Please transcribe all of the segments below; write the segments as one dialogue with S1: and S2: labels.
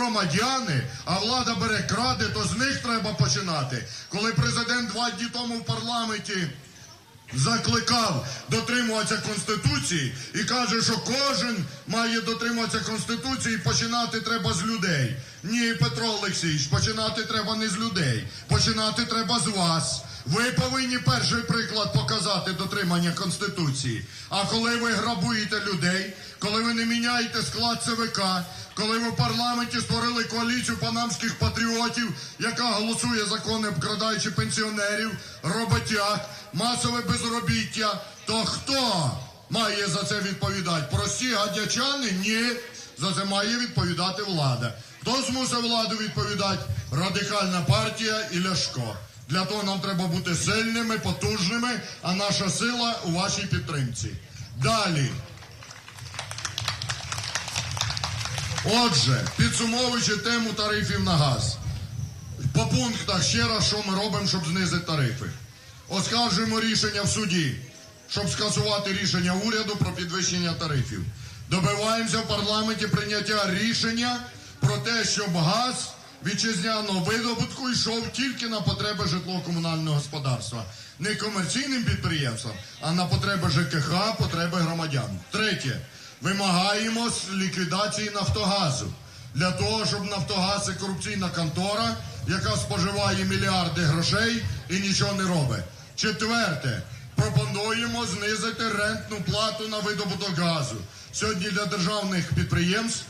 S1: громадяни, а влада бере краде, то з них треба починати. Коли президент два дні тому в парламенті закликав дотримуватися Конституції і каже, що кожен має дотримуватися Конституції, починати треба з людей. Ні, Петро Олексійович, починати треба не з людей, починати треба з вас. Ви повинні перший приклад показати дотримання Конституції. А коли ви грабуєте людей, коли ви не міняєте склад ЦВК, коли ви в парламенті створили коаліцію панамських патріотів, яка голосує закони, обкрадаючи пенсіонерів, роботяг, масове безробіття, то хто має за це відповідати? Прості гадячани? Ні. За це має відповідати влада. Хто змусив владу відповідати? Радикальна партія і Ляшко. Для того нам треба бути сильними, потужними, а наша сила у вашій підтримці. Далі. Отже, підсумовуючи тему тарифів на газ. По пунктах ще раз, що ми робимо, щоб знизити тарифи. Оскаржуємо рішення в суді, щоб скасувати рішення уряду про підвищення тарифів. Добиваємося в парламенті прийняття рішення про те, щоб газ вітчизняного видобутку йшов тільки на потреби житлово-комунального господарства. Не комерційним підприємствам, а на потреби ЖКХ, потреби громадян. Третє. Вимагаємо ліквідації Нафтогазу. Для того, щоб Нафтогаз це корупційна контора, яка споживає мільярди грошей і нічого не робить. Четверте. Пропонуємо знизити рентну плату на видобуток газу. Сьогодні для державних підприємств,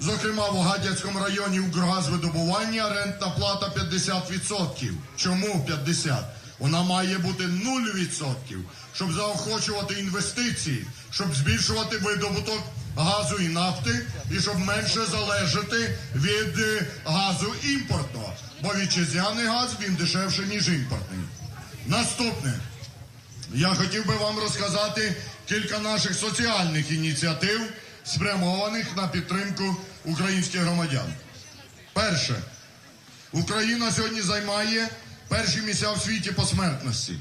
S1: зокрема в Гадяцькому районі Укргазвидобування, рентна плата 50%. Чому 50%? Вона має бути 0%, щоб заохочувати інвестиції, щоб збільшувати видобуток газу і нафти, і щоб менше залежати від е, газу імпортного. Бо вітчизняний газ він дешевше, ніж імпортний. Наступне. Я хотів би вам розказати кілька наших соціальних ініціатив, спрямованих на підтримку українських громадян. Перше, Україна сьогодні займає перші місця в світі по смертності.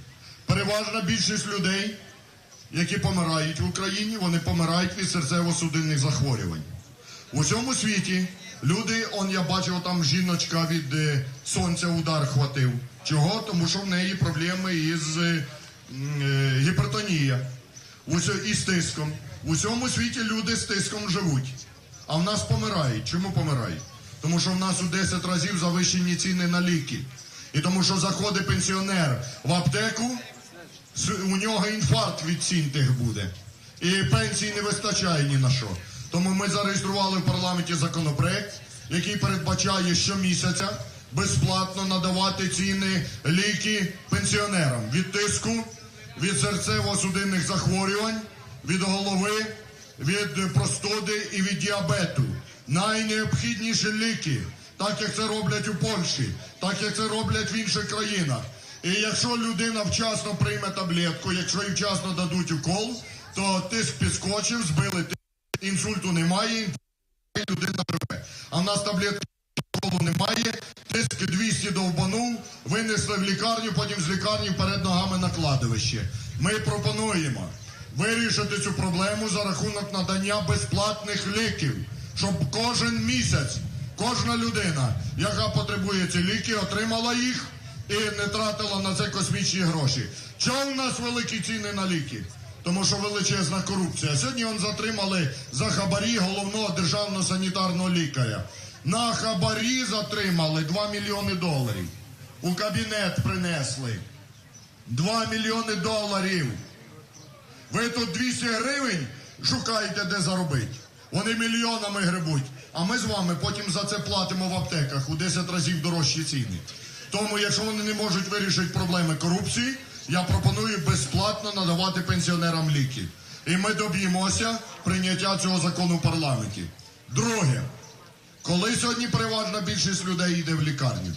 S1: Переважна більшість людей, які помирають в Україні, вони помирають від серцево-судинних захворювань. У всьому світі люди, он я бачив, там жіночка від е, сонця удар хватив. Чого? Тому що в неї проблеми із е, е, гіпертонія і з тиском. У всьому світі люди з тиском живуть. А в нас помирають. Чому помирають? Тому що в нас у 10 разів завищені ціни на ліки. І тому що заходить пенсіонер в аптеку, у нього інфаркт від цін тих буде. І пенсії не вистачає ні на що. Тому ми зареєстрували в парламенті законопроект, який передбачає щомісяця безплатно надавати ціни ліки пенсіонерам від тиску, від серцево-судинних захворювань, від голови, від простуди і від діабету. Найнеобхідніші ліки, так як це роблять у Польщі, так як це роблять в інших країнах. І якщо людина вчасно прийме таблетку, якщо їй вчасно дадуть укол, то тиск підскочив, збили тиск, інсульту немає, і людина живе. А в нас таблетки уколу немає, тиск 200 довбанув, винесли в лікарню, потім з лікарні вперед ногами на кладовище. Ми пропонуємо вирішити цю проблему за рахунок надання безплатних ліків, щоб кожен місяць кожна людина, яка потребує ці ліки, отримала їх і не тратила на це космічні гроші. Чому в нас великі ціни на ліки? Тому що величезна корупція. Сьогодні он затримали за хабарі головного державного санітарного лікаря. На хабарі затримали 2 мільйони доларів. У кабінет принесли 2 мільйони доларів. Ви тут 200 гривень шукаєте, де заробити. Вони мільйонами гребуть. А ми з вами потім за це платимо в аптеках у 10 разів дорожчі ціни. Тому, якщо вони не можуть вирішити проблеми корупції, я пропоную безплатно надавати пенсіонерам ліки. І ми доб'ємося прийняття цього закону в парламенті. Друге, коли сьогодні переважна більшість людей йде в лікарню?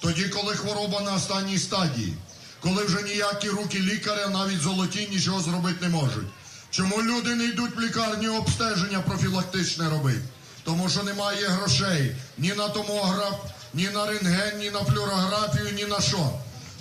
S1: Тоді, коли хвороба на останній стадії, коли вже ніякі руки лікаря, навіть золоті, нічого зробити не можуть. Чому люди не йдуть в лікарню обстеження профілактичне робити? Тому що немає грошей ні на томограф, ні на рентген, ні на флюорографію, ні на що.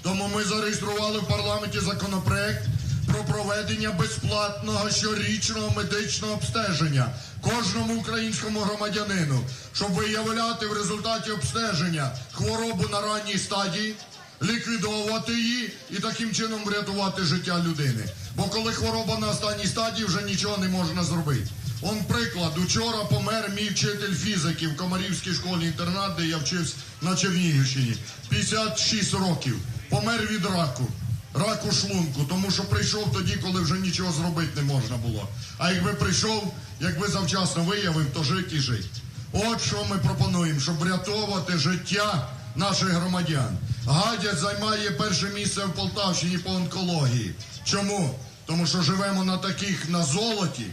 S1: Тому ми зареєстрували в парламенті законопроект про проведення безплатного щорічного медичного обстеження кожному українському громадянину, щоб виявляти в результаті обстеження хворобу на ранній стадії, ліквідовувати її і таким чином врятувати життя людини. Бо коли хвороба на останній стадії, вже нічого не можна зробити. Он приклад, учора помер мій вчитель фізики в Комарівській школі інтернат, де я вчився на Чернігівщині. 56 років. Помер від раку. Раку шлунку, тому що прийшов тоді, коли вже нічого зробити не можна було. А якби прийшов, якби завчасно виявив, то жить і жить. От що ми пропонуємо, щоб врятовувати життя наших громадян. Гадяць займає перше місце в Полтавщині по онкології. Чому? Тому що живемо на таких на золоті,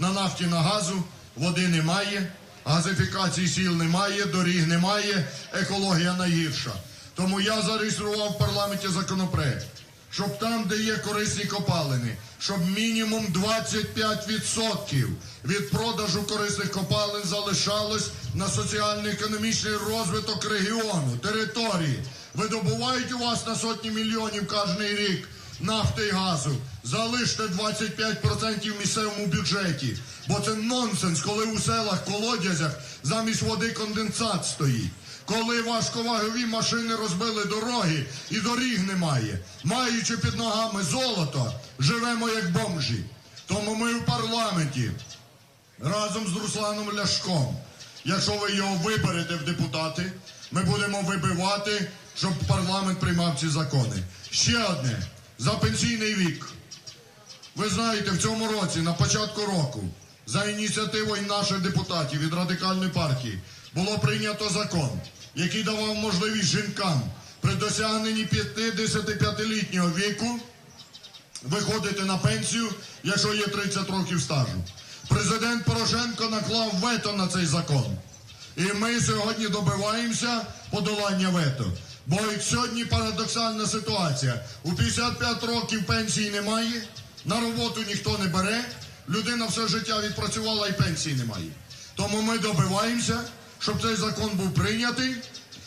S1: на нафті, на газу, води немає, газифікації сіл немає, доріг немає, екологія найгірша. Тому я зареєстрував в парламенті законопроект, щоб там, де є корисні копалини, щоб мінімум 25% від продажу корисних копалин залишалось на соціально-економічний розвиток регіону, території. Видобувають у вас на сотні мільйонів кожен рік нафти і газу. Залиште 25% в місцевому бюджеті. Бо це нонсенс, коли у селах колодязях замість води конденсат стоїть. Коли важковагові машини розбили дороги і доріг немає, маючи під ногами золото, живемо як бомжі. Тому ми в парламенті разом з Русланом Ляшком, якщо ви його виберете в депутати, ми будемо вибивати, щоб парламент приймав ці закони. Ще одне за пенсійний вік. Ви знаєте, в цьому році, на початку року, за ініціативою наших депутатів від радикальної партії було прийнято закон, який давав можливість жінкам при досягненні 55-літнього віку виходити на пенсію, якщо є 30 років стажу. Президент Порошенко наклав вето на цей закон. І ми сьогодні добиваємося подолання вето. Бо сьогодні парадоксальна ситуація. У 55 років пенсії немає, на роботу ніхто не бере, людина все життя відпрацювала і пенсії немає. Тому ми добиваємося, щоб цей закон був прийнятий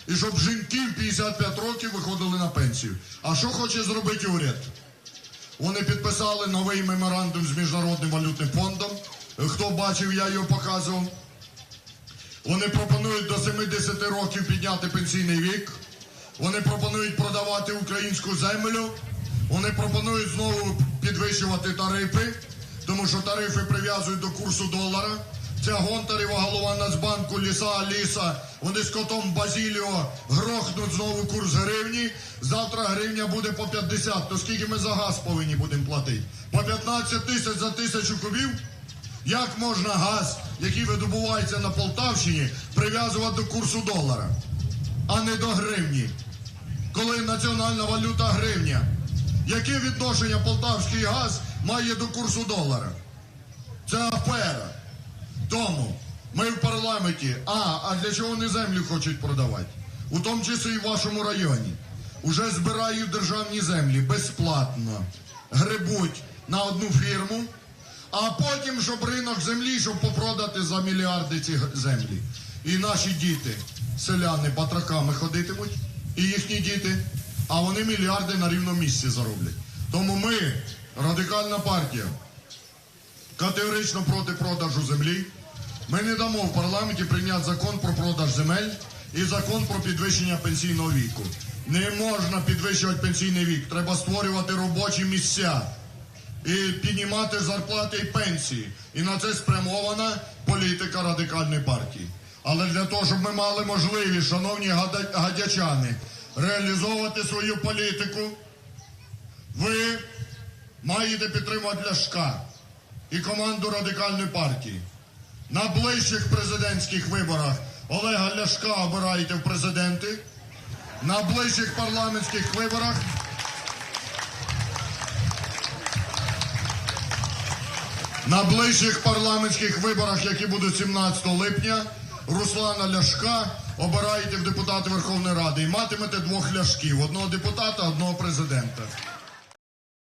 S1: і щоб жінки в 55 років виходили на пенсію. А що хоче зробити уряд? Вони підписали новий меморандум з Міжнародним валютним фондом. Хто бачив, я його показував. Вони пропонують до 70 років підняти пенсійний вік. Вони пропонують продавати українську землю. Вони пропонують знову підвищувати тарифи, тому що тарифи прив'язують до курсу долара. Ця Гонтарева голова Нацбанку, Ліса, Ліса, вони з котом Базіліо грохнуть знову курс гривні. Завтра гривня буде по 50. То скільки ми за газ повинні будемо платити? По 15 тисяч за тисячу кубів? Як можна газ, який видобувається на Полтавщині, прив'язувати до курсу долара, а не до гривні? Коли національна валюта гривня, яке відношення полтавський газ має до курсу долара? Це афера. Тому ми в парламенті, а, а для чого вони землю хочуть продавати? У тому числі і в вашому районі. Уже збирають державні землі безплатно, грибуть на одну фірму, а потім, щоб ринок землі, щоб попродати за мільярди ці землі. І наші діти, селяни, батраками ходитимуть, і їхні діти, а вони мільярди на рівному місці зароблять. Тому ми, радикальна партія, категорично проти продажу землі. Ми не дамо в парламенті прийняти закон про продаж земель і закон про підвищення пенсійного віку. Не можна підвищувати пенсійний вік. Треба створювати робочі місця і піднімати зарплати і пенсії. І на це спрямована політика радикальної партії. Але для того, щоб ми мали можливість, шановні гадячани, реалізовувати свою політику, ви маєте підтримувати Ляшка і команду радикальної партії. На ближчих президентських виборах Олега Ляшка обираєте в президенти. На ближчих парламентських виборах на ближчих парламентських виборах, які будуть 17 липня, Руслана Ляшка обираєте в депутати Верховної Ради і матимете двох ляшків: одного депутата, одного президента.